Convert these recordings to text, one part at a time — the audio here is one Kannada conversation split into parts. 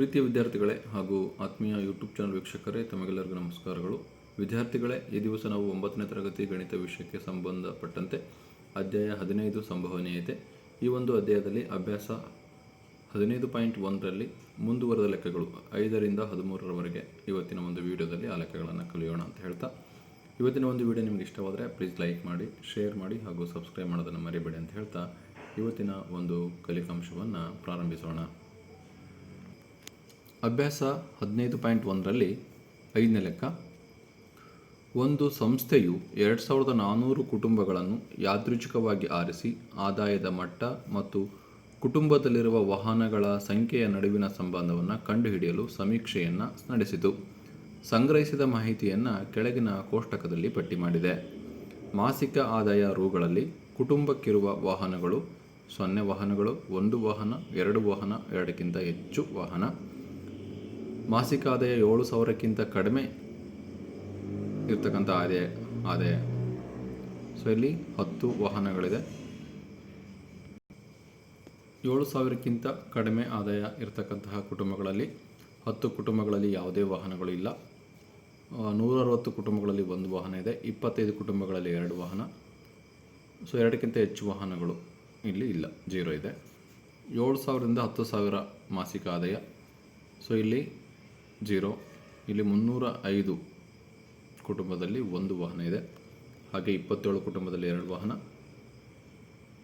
ಪ್ರೀತಿಯ ವಿದ್ಯಾರ್ಥಿಗಳೇ ಹಾಗೂ ಆತ್ಮೀಯ ಯೂಟ್ಯೂಬ್ ಚಾನಲ್ ವೀಕ್ಷಕರೇ, ತಮಗೆಲ್ಲರಿಗೂ ನಮಸ್ಕಾರಗಳು. ವಿದ್ಯಾರ್ಥಿಗಳೇ, ಈ ದಿವಸ ನಾವು ಒಂಬತ್ತನೇ ತರಗತಿ ಗಣಿತ ವಿಷಯಕ್ಕೆ ಸಂಬಂಧಪಟ್ಟಂತೆ ಅಧ್ಯಾಯ ಹದಿನೈದು ಸಂಭವನೀಯತೆ ಈ ಒಂದು ಅಧ್ಯಾಯದಲ್ಲಿ ಅಭ್ಯಾಸ ಹದಿನೈದು ಪಾಯಿಂಟ್ ಒಂದರಲ್ಲಿ ಮುಂದುವರೆದ ಲೆಕ್ಕಗಳು, ಐದರಿಂದ ಹದಿಮೂರರವರೆಗೆ ಇವತ್ತಿನ ಒಂದು ವಿಡಿಯೋದಲ್ಲಿ ಆ ಲೆಕ್ಕಗಳನ್ನು ಕಲಿಯೋಣ ಅಂತ ಹೇಳ್ತಾ. ಇವತ್ತಿನ ಒಂದು ವಿಡಿಯೋ ನಿಮ್ಗೆ ಇಷ್ಟವಾದರೆ ಪ್ಲೀಸ್ ಲೈಕ್ ಮಾಡಿ ಶೇರ್ ಮಾಡಿ ಹಾಗೂ ಸಬ್ಸ್ಕ್ರೈಬ್ ಮಾಡೋದನ್ನು ಮರಿಬೇಡಿ ಅಂತ ಹೇಳ್ತಾ ಇವತ್ತಿನ ಒಂದು ಕಲಿಕಾಂಶವನ್ನು ಪ್ರಾರಂಭಿಸೋಣ. ಅಭ್ಯಾಸ ಹದಿನೈದು ಪಾಯಿಂಟ್ ಒಂದರಲ್ಲಿ ಐದನೇ ಲೆಕ್ಕ. ಒಂದು ಸಂಸ್ಥೆಯು ಎರಡು ಸಾವಿರದ ನಾನ್ನೂರು ಕುಟುಂಬಗಳನ್ನು ಯಾದೃಚ್ಛಿಕವಾಗಿ ಆರಿಸಿ ಆದಾಯದ ಮಟ್ಟ ಮತ್ತು ಕುಟುಂಬದಲ್ಲಿರುವ ವಾಹನಗಳ ಸಂಖ್ಯೆಯ ನಡುವಿನ ಸಂಬಂಧವನ್ನು ಕಂಡುಹಿಡಿಯಲು ಸಮೀಕ್ಷೆಯನ್ನು ನಡೆಸಿತು. ಸಂಗ್ರಹಿಸಿದ ಮಾಹಿತಿಯನ್ನು ಕೆಳಗಿನ ಕೋಷ್ಟಕದಲ್ಲಿ ಪಟ್ಟಿ ಮಾಡಿದೆ. ಮಾಸಿಕ ಆದಾಯ ರೂಗಳಲ್ಲಿ ಕುಟುಂಬಕ್ಕಿರುವ ವಾಹನಗಳು ಸೊನ್ನೆ ವಾಹನಗಳು, ಒಂದು ವಾಹನ, ಎರಡು ವಾಹನ, ಎರಡಕ್ಕಿಂತ ಹೆಚ್ಚು ವಾಹನ ಮಾಸಿಕ ಆದಾಯ ಏಳು ಸಾವಿರಕ್ಕಿಂತ ಕಡಿಮೆ ಇರ್ತಕ್ಕಂಥ ಆದಾಯ ಆದಾಯ. ಸೊ ಇಲ್ಲಿ ಹತ್ತು ವಾಹನಗಳಿದೆ. ಏಳು ಸಾವಿರಕ್ಕಿಂತ ಕಡಿಮೆ ಆದಾಯ ಇರತಕ್ಕಂತಹ ಕುಟುಂಬಗಳಲ್ಲಿ ಹತ್ತು ಕುಟುಂಬಗಳಲ್ಲಿ ಯಾವುದೇ ವಾಹನಗಳು ಇಲ್ಲ. ಆ, ನೂರ ಅರವತ್ತು ಕುಟುಂಬಗಳಲ್ಲಿ ಒಂದು ವಾಹನ ಇದೆ ಇಪ್ಪತ್ತೈದು ಕುಟುಂಬಗಳಲ್ಲಿ ಎರಡು ವಾಹನ. ಸೊ ಎರಡಕ್ಕಿಂತ ಹೆಚ್ಚು ವಾಹನಗಳು ಇಲ್ಲಿ ಇಲ್ಲ ಜೀರೋ ಇದೆ. ಏಳು ಸಾವಿರದಿಂದ ಹತ್ತು ಸಾವಿರ ಮಾಸಿಕ ಆದಾಯ. ಸೊ ಇಲ್ಲಿ ಜೀರೋ. ಇಲ್ಲಿ ಮುನ್ನೂರ ಐದು ಕುಟುಂಬದಲ್ಲಿ ಒಂದು ವಾಹನ ಇದೆ. ಹಾಗೆ ಇಪ್ಪತ್ತೇಳು ಕುಟುಂಬದಲ್ಲಿ ಎರಡು ವಾಹನ.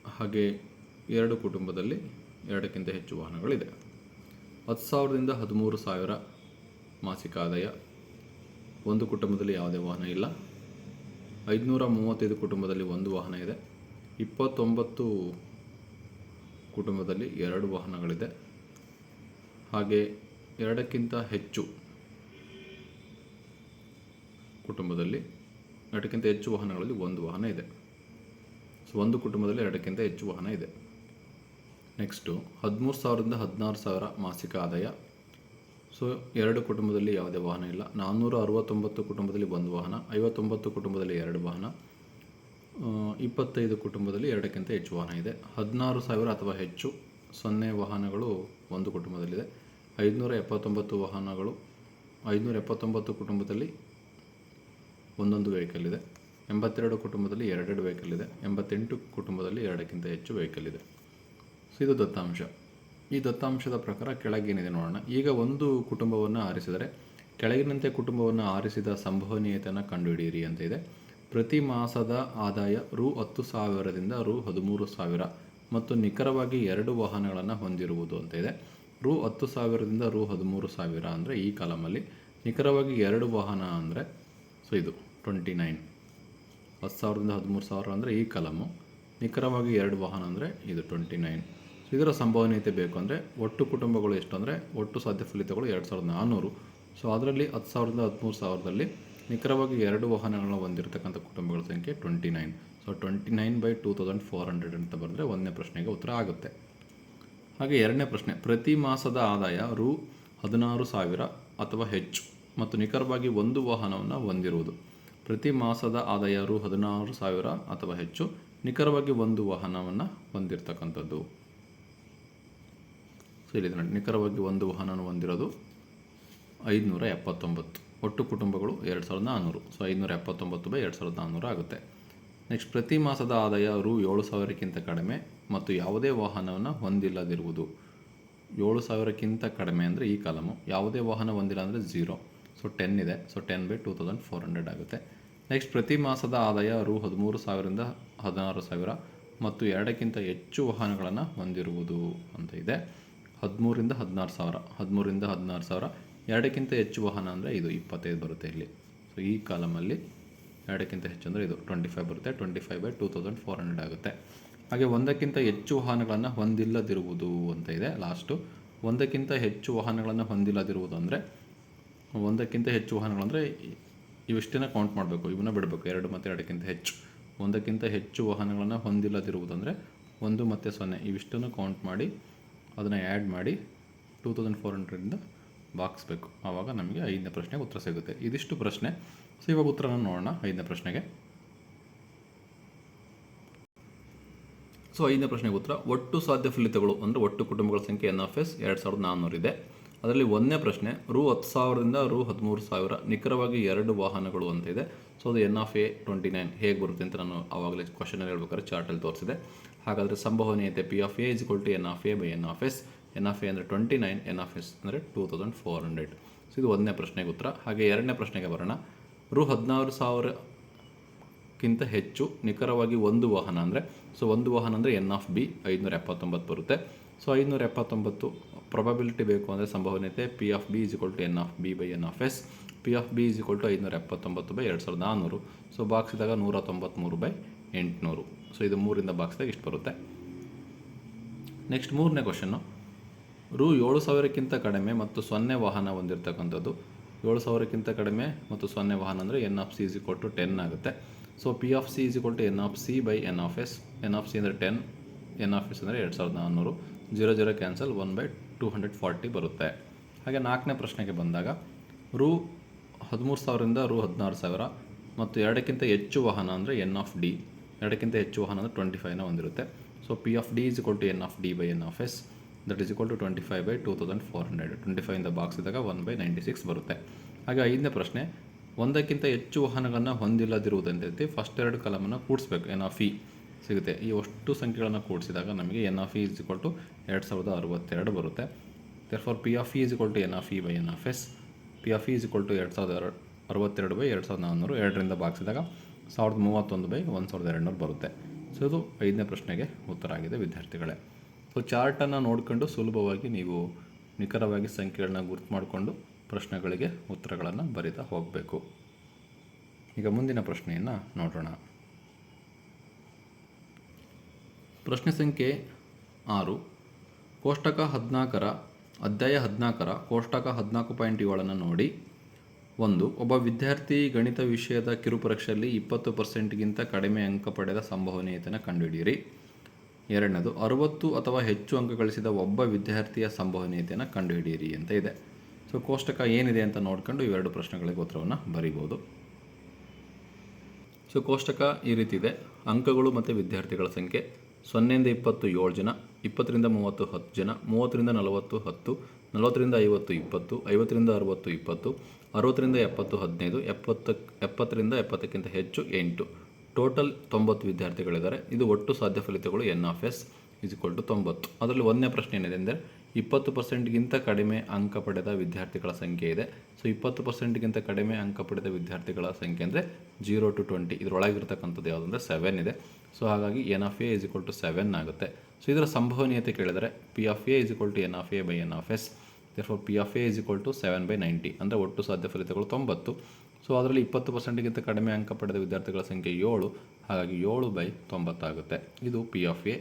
ಹಾಗೆ ಎರಡು ಕುಟುಂಬದಲ್ಲಿ ಎರಡಕ್ಕಿಂತ ಹೆಚ್ಚು ವಾಹನಗಳಿದೆ. ಹತ್ತು ಸಾವಿರದಿಂದ ಹದಿಮೂರು ಸಾವಿರ ಮಾಸಿಕ ಆದಾಯ. ಒಂದು ಕುಟುಂಬದಲ್ಲಿ ಯಾವುದೇ ವಾಹನ ಇಲ್ಲ. ಐದುನೂರ ಮೂವತ್ತೈದು ಕುಟುಂಬದಲ್ಲಿ ಒಂದು ವಾಹನ ಇದೆ. ಇಪ್ಪತ್ತೊಂಬತ್ತು ಕುಟುಂಬದಲ್ಲಿ ಎರಡು ವಾಹನಗಳಿದೆ. ಹಾಗೆ ಎರಡಕ್ಕಿಂತ ಹೆಚ್ಚು ಕುಟುಂಬದಲ್ಲಿ, ಎರಡಕ್ಕಿಂತ ಹೆಚ್ಚು ವಾಹನಗಳಲ್ಲಿ ಒಂದು ವಾಹನ ಇದೆ. ಸೊ ಒಂದು ಕುಟುಂಬದಲ್ಲಿ ಎರಡಕ್ಕಿಂತ ಹೆಚ್ಚು ವಾಹನ ಇದೆ. ನೆಕ್ಸ್ಟು ಹದಿಮೂರು ಸಾವಿರದಿಂದ ಹದಿನಾರು ಸಾವಿರ ಮಾಸಿಕ ಆದಾಯ. ಸೊ ಎರಡು ಕುಟುಂಬದಲ್ಲಿ ಯಾವುದೇ ವಾಹನ ಇಲ್ಲ. ನಾನ್ನೂರ ಅರವತ್ತೊಂಬತ್ತು ಕುಟುಂಬದಲ್ಲಿ ಒಂದು ವಾಹನ, ಐವತ್ತೊಂಬತ್ತು ಕುಟುಂಬದಲ್ಲಿ ಎರಡು ವಾಹನ ಇಪ್ಪತ್ತೈದು ಕುಟುಂಬದಲ್ಲಿ ಎರಡಕ್ಕಿಂತ ಹೆಚ್ಚು ವಾಹನ ಇದೆ. ಹದಿನಾರು ಸಾವಿರ ಅಥವಾ ಹೆಚ್ಚು ಸೊನ್ನೆ ವಾಹನಗಳು ಒಂದು ಕುಟುಂಬದಲ್ಲಿದೆ. ಐದುನೂರ ಎಪ್ಪತ್ತೊಂಬತ್ತು ವಾಹನಗಳು, ಐದುನೂರ ಎಪ್ಪತ್ತೊಂಬತ್ತು ಕುಟುಂಬದಲ್ಲಿ ಒಂದೊಂದು ವೆಹಿಕಲ್ ಇದೆ. ಎಂಬತ್ತೆರಡು ಕುಟುಂಬದಲ್ಲಿ ಎರಡೆರಡು ವೆಹಿಕಲ್ ಇದೆ. ಎಂಬತ್ತೆಂಟು ಕುಟುಂಬದಲ್ಲಿ ಎರಡಕ್ಕಿಂತ ಹೆಚ್ಚು ವೆಹಿಕಲ್ ಇದೆ. ಇದು ದತ್ತಾಂಶ. ಈ ದತ್ತಾಂಶದ ಪ್ರಕಾರ ಕೆಳಗೇನಿದೆ ನೋಡೋಣ. ಈಗ ಒಂದು ಕುಟುಂಬವನ್ನು ಆರಿಸಿದರೆ, ಕೆಳಗಿನಂತೆ ಕುಟುಂಬವನ್ನು ಆರಿಸಿದ ಸಂಭವನೀಯತೆಯನ್ನು ಕಂಡುಹಿಡಿಯಿರಿ ಅಂತ ಇದೆ. ಪ್ರತಿ ಮಾಸದ ಆದಾಯ ರು ಹತ್ತು ಸಾವಿರದಿಂದ ರು ಹದಿಮೂರು ಸಾವಿರ ಮತ್ತು ನಿಖರವಾಗಿ ಎರಡು ವಾಹನಗಳನ್ನು ಹೊಂದಿರುವುದು ಅಂತ ಇದೆ. ರು ಹತ್ತು ಸಾವಿರದಿಂದ ರು ಹದಿಮೂರು ಸಾವಿರ ಅಂದರೆ ಈ ಕಾಲಮಲ್ಲಿ ನಿಖರವಾಗಿ ಎರಡು ವಾಹನ ಅಂದರೆ, ಸೊ ಇದು ಟ್ವೆಂಟಿ ನೈನ್ ಹತ್ತು ಸಾವಿರದಿಂದ ಹದಿಮೂರು ಸಾವಿರ ಅಂದರೆ ಈ ಕಲಮು. ನಿಖರವಾಗಿ ಎರಡು ವಾಹನ ಅಂದರೆ ಇದು ಟ್ವೆಂಟಿ ನೈನ್ ಸೊ ಇದರ ಸಂಭವನೀಯತೆ ಬೇಕು ಅಂದರೆ ಒಟ್ಟು ಕುಟುಂಬಗಳು ಎಷ್ಟು ಅಂದರೆ ಒಟ್ಟು ಸಾಧ್ಯ ಫಲಿತಗಳು ಎರಡು ಸಾವಿರದ ನಾನ್ನೂರು ಸೊ ಅದರಲ್ಲಿ ಹತ್ತು ಸಾವಿರದಿಂದ ಹದಿಮೂರು ಸಾವಿರದಲ್ಲಿ ನಿಖರವಾಗಿ ಎರಡು ವಾಹನಗಳನ್ನ ಹೊಂದಿರತಕ್ಕಂಥ ಕುಟುಂಬಗಳ ಸಂಖ್ಯೆ twenty nine so twenty nine by two thousand four hundred ಅಂತ ಬಂದರೆ ಒಂದನೇ ಪ್ರಶ್ನೆಗೆ ಉತ್ತರ ಆಗುತ್ತೆ. ಹಾಗೆ ಎರಡನೇ ಪ್ರಶ್ನೆ, ಪ್ರತಿ ಮಾಸದ ಆದಾಯ ರು ಹದಿನಾರು ಸಾವಿರ ಅಥವಾ ಹೆಚ್ಚು ಮತ್ತು ನಿಖರವಾಗಿ ಒಂದು ವಾಹನವನ್ನು ಹೊಂದಿರುವುದು. ಪ್ರತಿ ಮಾಸದ ಆದಾಯ ರು ಹದಿನಾರು ಸಾವಿರ ಅಥವಾ ಹೆಚ್ಚು, ನಿಖರವಾಗಿ ಒಂದು ವಾಹನವನ್ನು ಹೊಂದಿರತಕ್ಕಂಥದ್ದು. ಸೊ ಇಲ್ಲಿ ನಿಖರವಾಗಿ ಒಂದು ವಾಹನವನ್ನು ಹೊಂದಿರೋದು ಐದುನೂರ ಎಪ್ಪತ್ತೊಂಬತ್ತು. ಒಟ್ಟು ಕುಟುಂಬಗಳು ಎರಡು ಸಾವಿರದ ನಾನ್ನೂರು ಸೊ ಐದುನೂರ ಎಪ್ಪತ್ತೊಂಬತ್ತು ಬೈ ಎರಡು ಸಾವಿರದ ನಾನ್ನೂರು ಆಗುತ್ತೆ. ನೆಕ್ಸ್ಟ್ ಪ್ರತಿ ಮಾಸದ ಆದಾಯ ರು ಏಳು ಸಾವಿರಕ್ಕಿಂತ ಕಡಿಮೆ ಮತ್ತು ಯಾವುದೇ ವಾಹನವನ್ನು ಹೊಂದಿಲ್ಲದಿರುವುದು. ಏಳು ಸಾವಿರಕ್ಕಿಂತ ಕಡಿಮೆ ಅಂದರೆ ಈ ಕಾಲಮು. ಯಾವುದೇ ವಾಹನ ಹೊಂದಿಲ್ಲ ಅಂದರೆ ಝೀರೋ ಸೊ ಟೆನ್ ಇದೆ. So ten by two thousand four hundred ಆಗುತ್ತೆ. ನೆಕ್ಸ್ಟ್ ಪ್ರತಿ ಮಾಸದ ಆದಾಯ ರು ಹದಿಮೂರು ಸಾವಿರದಿಂದ ಹದಿನಾರು ಸಾವಿರ ಮತ್ತು ಎರಡಕ್ಕಿಂತ ಹೆಚ್ಚು ವಾಹನಗಳನ್ನು ಹೊಂದಿರುವುದು ಅಂತ ಇದೆ. ಹದಿಮೂರಿಂದ ಹದಿನಾರು ಸಾವಿರ. ಹದಿಮೂರಿಂದ ಹದಿನಾರು ಸಾವಿರ. ಎರಡಕ್ಕಿಂತ ಹೆಚ್ಚು ವಾಹನ ಅಂದರೆ ಇದು ಇಪ್ಪತ್ತೈದು ಬರುತ್ತೆ ಇಲ್ಲಿ. ಸೊ ಈ ಕಾಲಮಲ್ಲಿ ಎರಡಕ್ಕಿಂತ ಹೆಚ್ಚು ಅಂದರೆ ಇದು ಟ್ವೆಂಟಿ ಫೈವ್ ಬರುತ್ತೆ. Twenty five by two thousand four hundred ಆಗುತ್ತೆ. ಹಾಗೆ ಒಂದಕ್ಕಿಂತ ಹೆಚ್ಚು ವಾಹನಗಳನ್ನು ಹೊಂದಿಲ್ಲದಿರುವುದು ಅಂತ ಇದೆ ಲಾಸ್ಟು. ಒಂದಕ್ಕಿಂತ ಹೆಚ್ಚು ವಾಹನಗಳನ್ನು ಹೊಂದಿಲ್ಲದಿರುವುದು ಅಂದರೆ, ಒಂದಕ್ಕಿಂತ ಹೆಚ್ಚು ವಾಹನಗಳಂದರೆ ಇವಿಷ್ಟನ್ನ ಕೌಂಟ್ ಮಾಡಬೇಕು ಇವನ್ನ ಬಿಡಬೇಕು, ಎರಡು ಮತ್ತು ಎರಡಕ್ಕಿಂತ ಹೆಚ್ಚು. ಒಂದಕ್ಕಿಂತ ಹೆಚ್ಚು ವಾಹನಗಳನ್ನು ಹೊಂದಿಲ್ಲದಿರುವುದಂದರೆ ಒಂದು ಮತ್ತು ಸೊನ್ನೆ, ಇವಿಷ್ಟನ್ನು ಕೌಂಟ್ ಮಾಡಿ, ಅದನ್ನು ಆ್ಯಡ್ ಮಾಡಿ ಟೂ ತೌಸಂಡ್ ಫೋರ್ ಹಂಡ್ರೆಡಿಂದ ಬಾಕ್ಸ್ಬೇಕು. ಆವಾಗ ನಮಗೆ ಐದನೇ ಪ್ರಶ್ನೆಗೆ ಉತ್ತರ ಸಿಗುತ್ತೆ. ಇದಿಷ್ಟು ಪ್ರಶ್ನೆ. ಸೊ ಇವಾಗ ಉತ್ತರನ ನೋಡೋಣ, ಐದನೇ ಪ್ರಶ್ನೆಗೆ. ಸೊ, ಐದನೇ ಪ್ರಶ್ನೆಗೆ ಉತ್ತರ. ಒಟ್ಟು ಸಾಧ್ಯ ಫಲಿತಗಳು ಅಂದರೆ ಒಟ್ಟು ಕುಟುಂಬಗಳ ಸಂಖ್ಯೆ ಎನ್ ಆಫ್ ಎಸ್ ಎರಡು ಸಾವಿರದ ನಾನ್ನೂರಿದೆ ಅದರಲ್ಲಿ ಒಂದನೇ ಪ್ರಶ್ನೆ, ರು ಹತ್ತು ಸಾವಿರದಿಂದ ರು ಹದಿಮೂರು ಸಾವಿರ ನಿಖರವಾಗಿ ಎರಡು ವಾಹನಗಳು ಅಂತ ಇದೆ. ಸೊ, ಅದು N of A twenty nine ಹೇಗೆ ಬರುತ್ತೆ ಅಂತ ನಾನು ಆವಾಗಲೇ ಕ್ವಶನಲ್ಲಿ ಹೇಳ್ಬೇಕಾದ್ರೆ ಚಾರ್ಟಲ್ಲಿ ತೋರಿಸಿದೆ. ಹಾಗಾದರೆ ಸಂಭವನೀಯತೆ P of A is to N of A by N of S N of A ಅಂದರೆ twenty nine N of S ಅಂದರೆ two thousand four hundred so ಇದು ಒಂದನೇ ಪ್ರಶ್ನೆಗೆ ಉತ್ತರ. ಹಾಗೆ ಎರಡನೇ ಪ್ರಶ್ನೆಗೆ ಬರೋಣ. ರು ಹದಿನಾರು ಸಾವಿರಕ್ಕಿಂತ ಹೆಚ್ಚು ನಿಖರವಾಗಿ ಒಂದು ವಾಹನ ಅಂದರೆ ಸೊ ಒಂದು ವಾಹನ ಅಂದರೆ ಎನ್ ಆಫ್ ಬಿ ಐದುನೂರ ಎಪ್ಪತ್ತೊಂಬತ್ತು ಬರುತ್ತೆ. ಸೊ ಐದುನೂರ ಎಪ್ಪತ್ತೊಂಬತ್ತು ಪ್ರೊಬಬಿಲಿಟಿ ಬೇಕು ಅಂದರೆ ಸಂಭವನೀಯತೆ P of B is equal to N of B by N of S P of B is equal to ಐದುನೂರ ಎಪ್ಪತ್ತೊಂಬತ್ತು ಬೈ ಎರಡು ಸಾವಿರದ ನಾನ್ನೂರು ಸೊ ಬಾಕ್ಸಿದಾಗ ನೂರ ತೊಂಬತ್ತ್ಮೂರು ಬೈ ಎಂಟುನೂರು. ಸೊ ಇದು ಮೂರಿಂದ ಬಾಕ್ಸ್ದಾಗ ಇಷ್ಟು ಬರುತ್ತೆ. ನೆಕ್ಸ್ಟ್ ಮೂರನೇ ಕ್ವಶನ್ನು ರು ಏಳು ಸಾವಿರಕ್ಕಿಂತ ಕಡಿಮೆ ಮತ್ತು ಸೊನ್ನೆ ವಾಹನ ಹೊಂದಿರತಕ್ಕಂಥದ್ದು. ಏಳು ಸಾವಿರಕ್ಕಿಂತ ಕಡಿಮೆ ಮತ್ತು ಸೊನ್ನೆ ವಾಹನ ಅಂದರೆ N of C is equal to ten ಆಗುತ್ತೆ. So P of C is equal to N of C by N of S N of C ಅಂದರೆ ಟೆನ್ ಎನ್ ಆಫ್ ಎಸ್ ಅಂದರೆ ಎರಡು ಸಾವಿರದ ನಾನ್ನೂರು zero zero cancel one by two hundred forty ಬರುತ್ತೆ. ಹಾಗೆ ನಾಲ್ಕನೇ ಪ್ರಶ್ನೆಗೆ ಬಂದಾಗ, ರು ಹದಿಮೂರು ಸಾವಿರದಿಂದ ರು ಹದಿನಾರು ಸಾವಿರ ಮತ್ತು ಎರಡಕ್ಕಿಂತ ಹೆಚ್ಚು ವಾಹನ ಅಂದರೆ ಎನ್ ಆಫ್ ಡಿ ಎರಡಕ್ಕಿಂತ ಹೆಚ್ಚು ವಾಹನ ಅಂದರೆ ಟ್ವೆಂಟಿ ಫೈವ್ನ ಹೊಂದಿರುತ್ತೆ. So P of D is equal to N of D by N of S that is equal to twenty five by two thousand four hundred twenty ಫೈವಿಂದ box ಇದ್ದಾಗ ಒನ್ ಬೈ ನೈಂಟಿ ಸಿಕ್ಸ್ ಬರುತ್ತೆ. ಹಾಗೆ ಐದನೇ ಪ್ರಶ್ನೆ ಒಂದಕ್ಕಿಂತ ಹೆಚ್ಚು ವಾಹನಗಳನ್ನು ಹೊಂದಿಲ್ಲದಿರುವುದಂತೆ ಫಸ್ಟ್ ಎರಡು ಕಲಮನ್ನು ಕೂಡಿಸ್ಬೇಕು ಎನ್ ಆಫ್ ಇ ಸಿಗುತ್ತೆ. ಈ ಅಷ್ಟು ಸಂಖ್ಯೆಗಳನ್ನು ಕೂಡಿಸಿದಾಗ ನಮಗೆ N of E is equal to ಎರಡು ಸಾವಿರದ ಅರವತ್ತೆರಡು ಬರುತ್ತೆ. For P of E is equal to N of E by N of S P of E is equal to ಎರಡು ಸಾವಿರದ ಅರವತ್ತೆರಡು ಬೈ ಎರಡು ಸಾವಿರದ ನಾನ್ನೂರು, ಎರಡರಿಂದ ಭಾಗಿಸಿದಾಗ ಸಾವಿರದ ಮೂವತ್ತೊಂದು ಬೈ ಒಂದು ಸಾವಿರದ ಎರಡುನೂರು ಬರುತ್ತೆ. ಸೊ ಇದು ಐದನೇ ಪ್ರಶ್ನೆಗೆ ಉತ್ತರ ಆಗಿದೆ, ವಿದ್ಯಾರ್ಥಿಗಳೇ. ಸೊ ಚಾರ್ಟನ್ನು ನೋಡಿಕೊಂಡು ಸುಲಭವಾಗಿ ನೀವು ನಿಖರವಾಗಿ ಸಂಖ್ಯೆಗಳನ್ನ ಗುರುತು ಮಾಡಿಕೊಂಡು ಪ್ರಶ್ನೆಗಳಿಗೆ ಉತ್ತರಗಳನ್ನು ಬರಿತಾ ಹೋಗಬೇಕು. ಈಗ ಮುಂದಿನ ಪ್ರಶ್ನೆಯನ್ನು ನೋಡೋಣ. ಪ್ರಶ್ನೆ ಸಂಖ್ಯೆ ಆರು. ಕೋಷ್ಟಕ ಹದಿನಾಲ್ಕರ, ಅಧ್ಯಾಯ ಹದಿನಾಲ್ಕರ ಕೋಷ್ಟಕ ಹದಿನಾಲ್ಕು ಪಾಯಿಂಟ್ ಏಳನ್ನು ನೋಡಿ. ಒಂದು, ಒಬ್ಬ ವಿದ್ಯಾರ್ಥಿ ಗಣಿತ ವಿಷಯದ ಕಿರುಪರೀಕ್ಷೆಯಲ್ಲಿ ಇಪ್ಪತ್ತು ಪರ್ಸೆಂಟ್ಗಿಂತ ಕಡಿಮೆ ಅಂಕ ಪಡೆದ ಸಂಭವನೀಯತೆಯನ್ನು ಕಂಡುಹಿಡಿಯಿರಿ. ಎರಡನೇದು, ಅರುವತ್ತು ಅಥವಾ ಹೆಚ್ಚು ಅಂಕ ಗಳಿಸಿದ ಒಬ್ಬ ವಿದ್ಯಾರ್ಥಿಯ ಸಂಭವನೀಯತೆಯನ್ನು ಕಂಡುಹಿಡಿಯಿರಿ ಅಂತ ಇದೆ. ಸೊ ಕೋಷ್ಟಕ ಏನಿದೆ ಅಂತ ನೋಡ್ಕೊಂಡು ಇವೆರಡು ಪ್ರಶ್ನೆಗಳಿಗೆ ಉತ್ತರವನ್ನು ಬರೀಬೋದು. ಸೊ ಕೋಷ್ಟಕ ಈ ರೀತಿ ಇದೆ. ಅಂಕಗಳು ಮತ್ತು ವಿದ್ಯಾರ್ಥಿಗಳ ಸಂಖ್ಯೆ. ಸೊನ್ನೆಯಿಂದ ಇಪ್ಪತ್ತು ಏಳು ಜನ, ಇಪ್ಪತ್ತರಿಂದ ಮೂವತ್ತು ಹತ್ತು ಜನ, ಮೂವತ್ತರಿಂದ ನಲವತ್ತು ಹತ್ತು, ನಲವತ್ತರಿಂದ ಐವತ್ತು ಇಪ್ಪತ್ತು, ಐವತ್ತರಿಂದ ಅರುವತ್ತು ಇಪ್ಪತ್ತು, ಅರುವತ್ತರಿಂದ ಎಪ್ಪತ್ತು ಹದಿನೈದು, ಎಪ್ಪತ್ತ, ಎಪ್ಪತ್ತರಿಂದ ಎಪ್ಪತ್ತಕ್ಕಿಂತ ಹೆಚ್ಚು ಎಂಟು. ಟೋಟಲ್ ತೊಂಬತ್ತು ವಿದ್ಯಾರ್ಥಿಗಳಿದ್ದಾರೆ. ಇದು ಒಟ್ಟು ಸಾಧ್ಯ ಫಲಿತಗಳು N of S is equal to ತೊಂಬತ್ತು. ಅದರಲ್ಲಿ ಒಂದನೇ ಪ್ರಶ್ನೆ ಏನಿದೆ ಅಂದರೆ ಇಪ್ಪತ್ತು ಪರ್ಸೆಂಟ್ಗಿಂತ ಕಡಿಮೆ ಅಂಕ ಪಡೆದ ವಿದ್ಯಾರ್ಥಿಗಳ ಸಂಖ್ಯೆ ಇದೆ. ಸೊ ಇಪ್ಪತ್ತು ಪರ್ಸೆಂಟ್ಗಿಂತ ಕಡಿಮೆ ಅಂಕ ಪಡೆದ ವಿದ್ಯಾರ್ಥಿಗಳ ಸಂಖ್ಯೆ ಅಂದರೆ ಜೀರೋ ಟು ಟ್ವೆಂಟಿ ಇದರೊಳಗಿರ್ತಕ್ಕಂಥದ್ದು ಯಾವುದಂದ್ರೆ ಸೆವೆನ್ ಇದೆ. ಸೊ ಹಾಗಾಗಿ N of A is equal to seven ಆಗುತ್ತೆ. ಸೊ ಇದರ ಸಂಭವನೀಯತೆ ಕೇಳಿದರೆ P of A is equal to N of A by N of S therefore P of A is equal to seven by ninety ಅಂದರೆ ಒಟ್ಟು ಸಾಧ್ಯ ಫಲಿತಗಳು ತೊಂಬತ್ತು. ಸೊ ಅದರಲ್ಲಿ ಇಪ್ಪತ್ತು ಪರ್ಸೆಂಟ್ಗಿಂತ ಕಡಿಮೆ ಅಂಕ ಪಡೆದ ವಿದ್ಯಾರ್ಥಿಗಳ ಸಂಖ್ಯೆ ಏಳು. ಹಾಗಾಗಿ ಏಳು ಬೈ ತೊಂಬತ್ತಾಗುತ್ತೆ. ಇದು P of A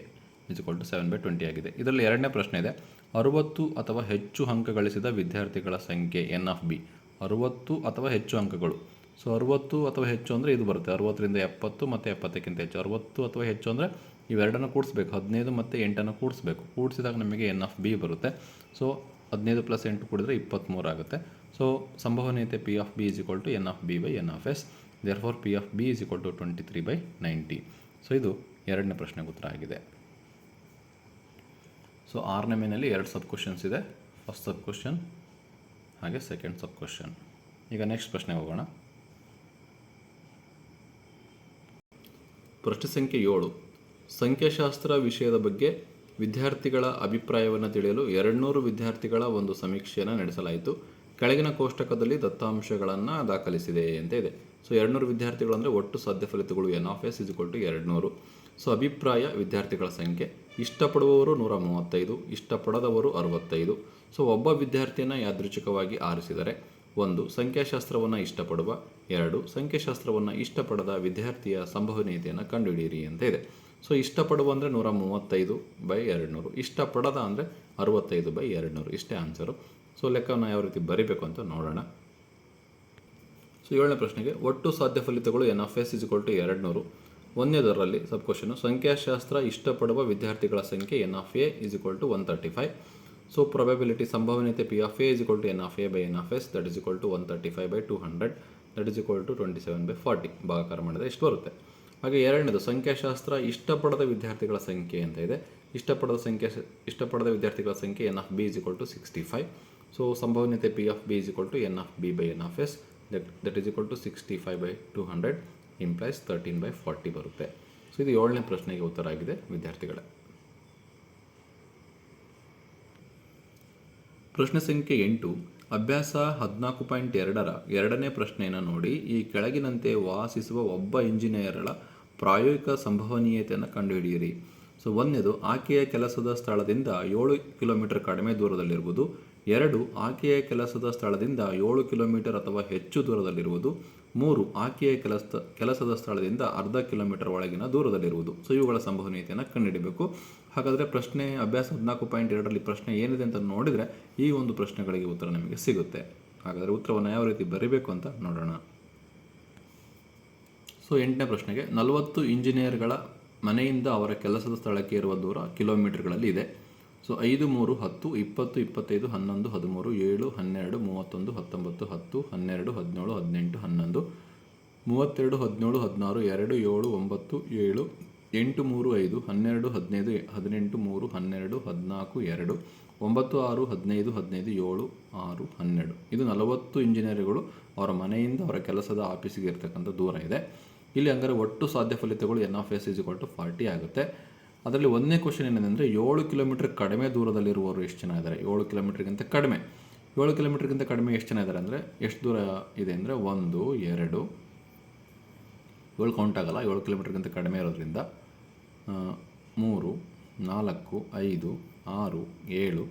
is equal to seven by twenty ಆಗಿದೆ. ಇದರಲ್ಲಿ ಎರಡನೇ ಪ್ರಶ್ನೆ ಇದೆ. ಅರುವತ್ತು ಅಥವಾ ಹೆಚ್ಚು ಅಂಕ ಗಳಿಸಿದ ವಿದ್ಯಾರ್ಥಿಗಳ ಸಂಖ್ಯೆ ಎನ್ ಆಫ್ ಬಿ ಅರುವತ್ತು ಅಥವಾ ಹೆಚ್ಚು ಅಂಕಗಳು. ಸೊ ಅರುವತ್ತು ಅಥವಾ ಹೆಚ್ಚು ಅಂದರೆ ಇದು ಬರುತ್ತೆ. ಅರುವತ್ತರಿಂದ ಎಪ್ಪತ್ತು ಮತ್ತು ಎಪ್ಪತ್ತಕ್ಕಿಂತ ಹೆಚ್ಚು. ಅರುವತ್ತು ಅಥವಾ ಹೆಚ್ಚು ಅಂದರೆ ಇವೆರಡನ್ನು ಕೂಡಿಸ್ಬೇಕು. ಹದಿನೈದು ಮತ್ತು ಎಂಟನ್ನು ಕೂಡಿಸ್ಬೇಕು. ಕೂಡಿಸಿದಾಗ ನಮಗೆ ಎನ್ ಆಫ್ ಬಿ ಬರುತ್ತೆ. ಸೊ ಹದಿನೈದು ಪ್ಲಸ್ ಎಂಟು ಕೂಡಿದ್ರೆ ಇಪ್ಪತ್ತ್ಮೂರು ಆಗುತ್ತೆ. ಸೊ ಸಂಭವನೀಯತೆ P of B is equal to N of B by N of S therefore P of B is equal to twenty three by ninety so ಇದು ಎರಡನೇ ಪ್ರಶ್ನೆಗೆ ಉತ್ತರ ಆಗಿದೆ. ಸೊ ಆರನೇ ಮೇನಲ್ಲಿ ಎರಡು ಸಬ್ ಕ್ವಶನ್ಸ್ ಇದೆ. ಫಸ್ಟ್ ಸಬ್ ಕ್ವಶನ್ ಹಾಗೆ ಸೆಕೆಂಡ್ ಸಬ್ ಕ್ವಶನ್ ಈಗ ನೆಕ್ಸ್ಟ್ ಪ್ರಶ್ನೆಗೆ ಹೋಗೋಣ. ಪ್ರಶ್ನೆ ಸಂಖ್ಯೆ ಏಳು. ಸಂಖ್ಯಾಶಾಸ್ತ್ರ ವಿಷಯದ ಬಗ್ಗೆ ವಿದ್ಯಾರ್ಥಿಗಳ ಅಭಿಪ್ರಾಯವನ್ನು ತಿಳಿಯಲು ಎರಡುನೂರು ವಿದ್ಯಾರ್ಥಿಗಳ ಒಂದು ಸಮೀಕ್ಷೆಯನ್ನು ನಡೆಸಲಾಯಿತು. ಕೆಳಗಿನ ಕೋಷ್ಟಕದಲ್ಲಿ ದತ್ತಾಂಶಗಳನ್ನು ದಾಖಲಿಸಿದೆ ಅಂತ ಇದೆ. ಸೊ ಎರಡುನೂರು ವಿದ್ಯಾರ್ಥಿಗಳು ಅಂದರೆ ಒಟ್ಟು ಸಾಧ್ಯ ಫಲಿತಗಳು N of S is equal to ಎರಡುನೂರು. ಸೊ ಅಭಿಪ್ರಾಯ ವಿದ್ಯಾರ್ಥಿಗಳ ಸಂಖ್ಯೆ. ಇಷ್ಟಪಡುವವರು ನೂರ ಮೂವತ್ತೈದು, ಇಷ್ಟಪಡದವರು ಅರವತ್ತೈದು. ಸೊ, ಒಬ್ಬ ವಿದ್ಯಾರ್ಥಿಯನ್ನು ಯಾದೃಚ್ಛಿಕವಾಗಿ ಆರಿಸಿದರೆ ಒಂದು, ಸಂಖ್ಯಾಶಾಸ್ತ್ರವನ್ನು ಇಷ್ಟಪಡುವ, ಎರಡು, ಸಂಖ್ಯಾಶಾಸ್ತ್ರವನ್ನು ಇಷ್ಟಪಡದ ವಿದ್ಯಾರ್ಥಿಯ ಸಂಭವನೀಯತೆಯನ್ನು ಕಂಡುಹಿಡಿಯಿರಿ ಅಂತ ಇದೆ. ಸೊ, ಇಷ್ಟಪಡುವ ಅಂದರೆ ನೂರ ಮೂವತ್ತೈದು ಬೈ ಎರಡುನೂರು, ಇಷ್ಟಪಡದ ಅಂದರೆ ಅರವತ್ತೈದು ಬೈ ಎರಡುನೂರು, ಇಷ್ಟೇ ಆನ್ಸರು ಸೊ, ಲೆಕ್ಕವನ್ನು ಯಾವ ರೀತಿ ಬರಿಬೇಕು ಅಂತ ನೋಡೋಣ. ಸೊ, ಏಳನೇ ಪ್ರಶ್ನೆಗೆ, ಒಟ್ಟು ಸಾಧ್ಯ ಫಲಿತಗಳು N of S is equal to ಎರಡುನೂರು ಒಂದನೇದರಲ್ಲಿ ಸಬ್ ಕ್ವಶನು ಸಂಖ್ಯಾಶಾಸ್ತ್ರ ಇಷ್ಟಪಡುವ ವಿದ್ಯಾರ್ಥಿಗಳ ಸಂಖ್ಯೆ N of A is equal to one thirty five so probability ಸಂಭವನೀಯತೆ P of A is equal to N of A by N of S that is equal to one thirty five by two hundred that is equal to twenty seven by forty ಭಾಗಾಕಾರ ಮಾಡಿದ್ರೆ ಎಷ್ಟು ಬರುತ್ತೆ. ಹಾಗೆ ಎರಡನೇದು, ಸಂಖ್ಯಾಶಾಸ್ತ್ರ ಇಷ್ಟಪಡದ ವಿದ್ಯಾರ್ಥಿಗಳ ಸಂಖ್ಯೆ ಅಂತ ಇದೆ. ಇಷ್ಟಪಡದ ಸಂಖ್ಯೆ, ಇಷ್ಟಪಡದ ವಿದ್ಯಾರ್ಥಿಗಳ ಸಂಖ್ಯೆ N of B is equal to sixty five so ಸಂಭವನೀಯತೆ P of B is equal to N of B by N of S that that is equal to sixty five by two hundred implies thirteen by forty ಬರುತ್ತೆ. ಸೊ ಇದು ಏಳನೇ ಪ್ರಶ್ನೆಗೆ ಉತ್ತರ ಆಗಿದೆ, ವಿದ್ಯಾರ್ಥಿಗಳೇ. ಪ್ರಶ್ನೆ ಸಂಖ್ಯೆ ಎಂಟು, ಅಭ್ಯಾಸ ಹದಿನಾಲ್ಕು ಪಾಯಿಂಟ್ ಎರಡರ ಎರಡನೇ ಪ್ರಶ್ನೆಯನ್ನು ನೋಡಿ, ಈ ಕೆಳಗಿನಂತೆ ವಾಸಿಸುವ ಒಬ್ಬ ಇಂಜಿನಿಯರ್ಗಳ ಪ್ರಾಯೋಗಿಕ ಸಂಭವನೀಯತೆಯನ್ನು ಕಂಡುಹಿಡಿಯಿರಿ. ಸೊ ಒಂದನೇದು, ಆಕೆಯ ಕೆಲಸದ ಸ್ಥಳದಿಂದ ಏಳು ಕಿಲೋಮೀಟರ್ ಕಡಿಮೆ ದೂರದಲ್ಲಿರುವುದು. ಎರಡು, ಆಕೆಯ ಕೆಲಸದ ಸ್ಥಳದಿಂದ ಏಳು ಕಿಲೋಮೀಟರ್ ಅಥವಾ ಹೆಚ್ಚು ದೂರದಲ್ಲಿರುವುದು. ಮೂರು ಆಕೆಯ ಕೆಲಸ ಕೆಲಸದ ಸ್ಥಳದಿಂದ ಅರ್ಧ ಕಿಲೋಮೀಟರ್ ಒಳಗಿನ ದೂರದಲ್ಲಿರುವುದು. ಸೊ, ಇವುಗಳ ಸಂಭವನೀಯತೆಯನ್ನು ಕಂಡುಹಿಡಬೇಕು. ಹಾಗಾದರೆ ಪ್ರಶ್ನೆ, ಅಭ್ಯಾಸ ಹದಿನಾಲ್ಕು ಪಾಯಿಂಟ್ ಎರಡರಲ್ಲಿ ಪ್ರಶ್ನೆ ಏನಿದೆ ಅಂತ ನೋಡಿದರೆ ಈ ಒಂದು ಪ್ರಶ್ನೆಗಳಿಗೆ ಉತ್ತರ ನಿಮಗೆ ಸಿಗುತ್ತೆ. ಹಾಗಾದರೆ ಉತ್ತರವನ್ನು ಯಾವ ರೀತಿ ಬರೀಬೇಕು ಅಂತ ನೋಡೋಣ. ಸೊ, ಎಂಟನೇ ಪ್ರಶ್ನೆಗೆ, ನಲವತ್ತು ಇಂಜಿನಿಯರ್ಗಳ ಮನೆಯಿಂದ ಅವರ ಕೆಲಸದ ಸ್ಥಳಕ್ಕೆ ಇರುವ ದೂರ ಕಿಲೋಮೀಟರ್ಗಳಲ್ಲಿ ಇದೆ. ಸೊ, ಐದು ಮೂರು ಹತ್ತು, ಇಪ್ಪತ್ತು, ಇಪ್ಪತ್ತೈದು, ಹನ್ನೊಂದು, ಹದಿಮೂರು, ಏಳು, ಹನ್ನೆರಡು. ಮೂವತ್ತೊಂದು, ಹತ್ತೊಂಬತ್ತು, ಹತ್ತು, ಹನ್ನೆರಡು, ಹದಿನೇಳು, ಹದಿನೆಂಟು, ಹನ್ನೊಂದು, ಮೂವತ್ತೆರಡು, ಹದಿನೇಳು, ಹದಿನಾರು, ಎರಡು, ಏಳು, ಒಂಬತ್ತು, ಏಳು, ಎಂಟು, ಮೂರು, ಐದು, ಹನ್ನೆರಡು, ಹದಿನೈದು, ಹದಿನೆಂಟು, ಮೂರು, ಹನ್ನೆರಡು, ಹದಿನಾಲ್ಕು, ಎರಡು, ಒಂಬತ್ತು, ಆರು, ಹದಿನೈದು ಹದಿನೈದು, ಏಳು, ಆರು, ಹನ್ನೆರಡು. ಇದು ನಲವತ್ತು ಇಂಜಿನಿಯರ್ಗಳು ಅವರ ಮನೆಯಿಂದ ಅವರ ಕೆಲಸದ ಆಫೀಸಿಗೆ ಇರ್ತಕ್ಕಂಥ ದೂರ ಇದೆ. ಇಲ್ಲಿ ಹಂಗಾರೆ ಒಟ್ಟು ಸಾಧ್ಯ ಫಲಿತಗಳು N of S is equal to forty ಆಗುತ್ತೆ. ಅದರಲ್ಲಿ ಒಂದನೇ ಕ್ವಶನ್ ಏನಂದರೆ ಏಳು ಕಿಲೋಮೀಟರ್ ಕಡಿಮೆ ದೂರದಲ್ಲಿರುವವರು ಎಷ್ಟು ಜನ ಇದ್ದಾರೆ? ಏಳು ಕಿಲೋಮೀಟರ್ಗಿಂತ ಕಡಿಮೆ. ಏಳು ಕಿಲೋಮೀಟರ್ಗಿಂತ ಕಡಿಮೆ ಎಷ್ಟು ಜನ ಇದ್ದಾರೆ ಅಂದರೆ ಎಷ್ಟು ದೂರ ಇದೆ ಅಂದರೆ ಒಂದು, ಎರಡು. ಏಳು ಕೌಂಟ್ ಆಗಲ್ಲ, ಏಳು ಕಿಲೋಮೀಟರ್ಗಿಂತ ಕಡಿಮೆ ಇರೋದ್ರಿಂದ ಮೂರು, ನಾಲ್ಕು, ಐದು, ಆರು, ಏಳು,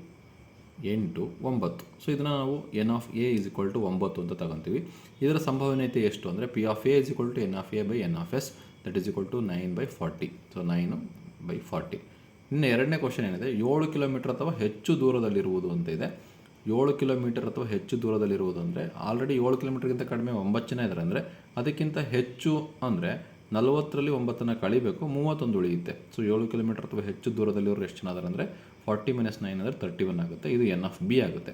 ಎಂಟು, ಒಂಬತ್ತು. ಸೊ ಇದನ್ನು ನಾವು N of A is equal to ಒಂಬತ್ತು ಅಂತ ತಗೊತೀವಿ. ಇದರ ಸಂಭವನೀಯತೆ ಎಷ್ಟು ಅಂದರೆ P of A is equal to N of A by N of S that is equal to nine by forty so nine by forty ಇನ್ನು ಎರಡನೇ ಕ್ವಶನ್ ಏನಿದೆ? ಏಳು ಕಿಲೋಮೀಟರ್ ಅಥವಾ ಹೆಚ್ಚು ದೂರದಲ್ಲಿರುವುದು ಅಂತ ಇದೆ. ಏಳು ಕಿಲೋಮೀಟರ್ ಅಥವಾ ಹೆಚ್ಚು ದೂರದಲ್ಲಿರುವುದಂದರೆ ಆಲ್ರೆಡಿ ಏಳು ಕಿಲೋಮೀಟರ್ಗಿಂತ ಕಡಿಮೆ ಒಂಬತ್ತು ಜನ ಇದ್ದಾರೆ ಅಂದರೆ, ಅದಕ್ಕಿಂತ ಹೆಚ್ಚು ಅಂದರೆ ನಲವತ್ತರಲ್ಲಿ ಒಂಬತ್ತನ್ನು ಕಳಿಬೇಕು, ಮೂವತ್ತೊಂದು ಉಳಿಯುತ್ತೆ. ಸೊ ಏಳು ಕಿಲೋಮೀಟರ್ ಅಥವಾ ಹೆಚ್ಚು ದೂರದಲ್ಲಿರೋರು ಎಷ್ಟು ಜನ ಇದ್ದಾರೆ ಅಂದರೆ ಫಾರ್ಟಿ ಮೈನಸ್ ನೈನ್ ಅಂದರೆ ತರ್ಟಿ ಒನ್ ಆಗುತ್ತೆ. ಇದು ಎನ್ ಆಫ್ ಬಿ ಆಗುತ್ತೆ.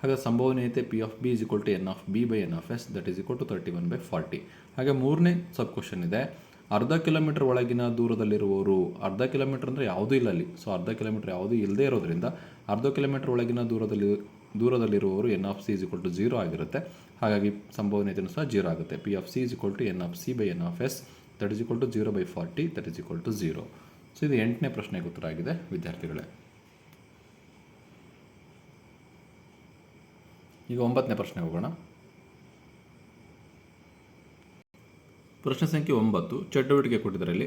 ಹಾಗೆ ಸಂಭವನೀಯತೆ P of B is equal to N of B by N of S that is equal to thirty one by forty ಹಾಗೆ ಮೂರನೇ ಸಬ್ ಕ್ವಶನ್ ಇದೆ. ಅರ್ಧ ಕಿಲೋಮೀಟರ್ ಒಳಗಿನ ದೂರದಲ್ಲಿರುವವರು, ಅರ್ಧ ಕಿಲೋಮೀಟರ್ ಅಂದರೆ ಯಾವುದೂ ಇಲ್ಲ ಅಲ್ಲಿ. ಸೊ ಅರ್ಧ ಕಿಲೋಮೀಟರ್ ಯಾವುದೂ ಇಲ್ಲದೇ ಇರೋದ್ರಿಂದ, ಅರ್ಧ ಕಿಲೋಮೀಟರ್ ಒಳಗಿನ ದೂರದಲ್ಲಿ ದೂರದಲ್ಲಿರುವವರು N of C is equal to zero ಆಗಿರುತ್ತೆ. ಹಾಗಾಗಿ ಸಂಭವನೀಯತೆಯೂ ಸಹ ಜೀರೋ ಆಗುತ್ತೆ. P of C is equal to N of C by N of S that is equal to zero by forty that is equal to zero so ಇದು ಎಂಟನೇ ಪ್ರಶ್ನೆಗೆ ಉತ್ತರ ಆಗಿದೆ, ವಿದ್ಯಾರ್ಥಿಗಳೇ. ಈಗ ಒಂಬತ್ತನೇ ಪ್ರಶ್ನೆ ಹೋಗೋಣ. ಪ್ರಶ್ನೆ ಸಂಖ್ಯೆ ಒಂಬತ್ತು, ಚಟುವಟಿಕೆ ಕೊಟ್ಟಿದ್ದರಲ್ಲಿ,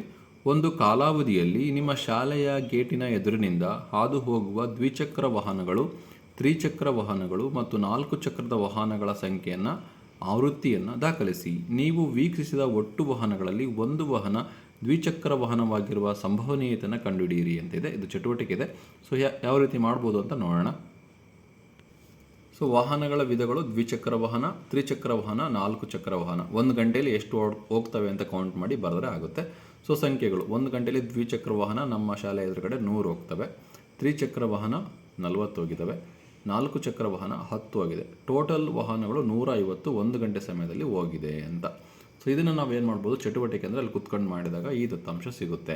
ಒಂದು ಕಾಲಾವಧಿಯಲ್ಲಿ ನಿಮ್ಮ ಶಾಲೆಯ ಗೇಟಿನ ಎದುರಿನಿಂದ ಹಾದು ಹೋಗುವ ದ್ವಿಚಕ್ರ ವಾಹನಗಳು ತ್ರಿಚಕ್ರ ವಾಹನಗಳು ಮತ್ತು ನಾಲ್ಕು ಚಕ್ರದ ವಾಹನಗಳ ಸಂಖ್ಯೆಯನ್ನು, ಆವೃತ್ತಿಯನ್ನು ದಾಖಲಿಸಿ. ನೀವು ವೀಕ್ಷಿಸಿದ ಒಟ್ಟು ವಾಹನಗಳಲ್ಲಿ ಒಂದು ವಾಹನ ದ್ವಿಚಕ್ರ ವಾಹನವಾಗಿರುವ ಸಂಭವನೀಯತೆಯನ್ನು ಕಂಡುಹಿಡಿಯಿರಿ ಅಂತಿದೆ. ಇದು ಚಟುವಟಿಕೆ ಇದೆ. ಸೊ ಯಾವ ರೀತಿ ಮಾಡ್ಬೋದು ಅಂತ ನೋಡೋಣ. ಸೊ ವಾಹನಗಳ ವಿಧಗಳು ದ್ವಿಚಕ್ರ ವಾಹನ, ತ್ರಿಚಕ್ರ ವಾಹನ, ನಾಲ್ಕು ಚಕ್ರ ವಾಹನ. ಒಂದು ಗಂಟೆಯಲ್ಲಿ ಎಷ್ಟು ಹೋಗ್ತವೆ ಅಂತ ಕೌಂಟ್ ಮಾಡಿ ಬರೆದ್ರೆ ಆಗುತ್ತೆ. ಸೊ ಸಂಖ್ಯೆಗಳು. ಒಂದು ಗಂಟೆಯಲ್ಲಿ ದ್ವಿಚಕ್ರ ವಾಹನ ನಮ್ಮ ಶಾಲೆ ಎದುರುಗಡೆ ನೂರು ಹೋಗ್ತವೆ. ತ್ರಿಚಕ್ರ ವಾಹನ ನಲವತ್ತು ಹೋಗಿದ್ದಾವೆ ನಾಲ್ಕು ಚಕ್ರ ವಾಹನ ಹತ್ತು ಆಗಿದೆ. ಟೋಟಲ್ ವಾಹನಗಳು ನೂರ ಐವತ್ತು ಒಂದು ಗಂಟೆ ಸಮಯದಲ್ಲಿ ಹೋಗಿದೆ ಅಂತ. ಸೊ ಇದನ್ನು ನಾವು ಏನು ಮಾಡ್ಬೋದು? ಚಟುವಟಿಕೆ ಅಂದರೆ ಅಲ್ಲಿ ಕುತ್ಕೊಂಡು ಮಾಡಿದಾಗ ಈ ದತ್ತಾಂಶ ಸಿಗುತ್ತೆ.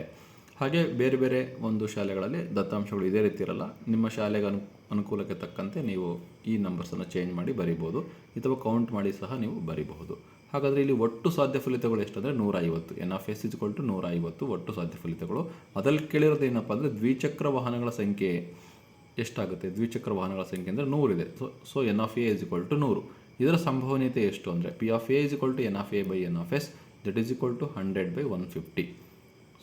ಹಾಗೆ ಬೇರೆ ಬೇರೆ ಒಂದು ಶಾಲೆಗಳಲ್ಲಿ ದತ್ತಾಂಶಗಳು ಇದೇ ರೀತಿ ಇರಲ್ಲ. ನಿಮ್ಮ ಶಾಲೆಗೆ ಅನು, ಅನುಕೂಲಕ್ಕೆ ತಕ್ಕಂತೆ ನೀವು ಈ ನಂಬರ್ಸನ್ನು ಚೇಂಜ್ ಮಾಡಿ ಬರಿಬೋದು. ಅಥವಾ ಕೌಂಟ್ ಮಾಡಿ ಸಹ ನೀವು ಬರಿಬಹುದು. ಹಾಗಾದರೆ ಇಲ್ಲಿ ಒಟ್ಟು ಸಾಧ್ಯ ಫಲಿತಗಳು ಎಷ್ಟು ಅಂದರೆ ನೂರ ಐವತ್ತು ಎನ್ ಆಫ್ ಎಸ್ ಇಸ್ಕೊಳ್ಟು ನೂರ ಐವತ್ತು ಒಟ್ಟು ಸಾಧ್ಯ ಫಲಿತಗಳು. ಅದರಲ್ಲಿ ಕೇಳಿರೋದು ಏನಪ್ಪ ಅಂದರೆ ದ್ವಿಚಕ್ರ ವಾಹನಗಳ ಸಂಖ್ಯೆ. ಎಷ್ಟಾಗುತ್ತೆ? ದ್ವಿಚಕ್ರ ವಾಹನಗಳ ಸಂಖ್ಯೆ ಅಂದರೆ ನೂರಿದೆ so so N of A is equal to ನೂರು. ಇದರ ಸಂಭವನೀಯತೆ ಎಷ್ಟು ಅಂದರೆ P of A is equal to N of A by N of S that is equal to hundred by one fifty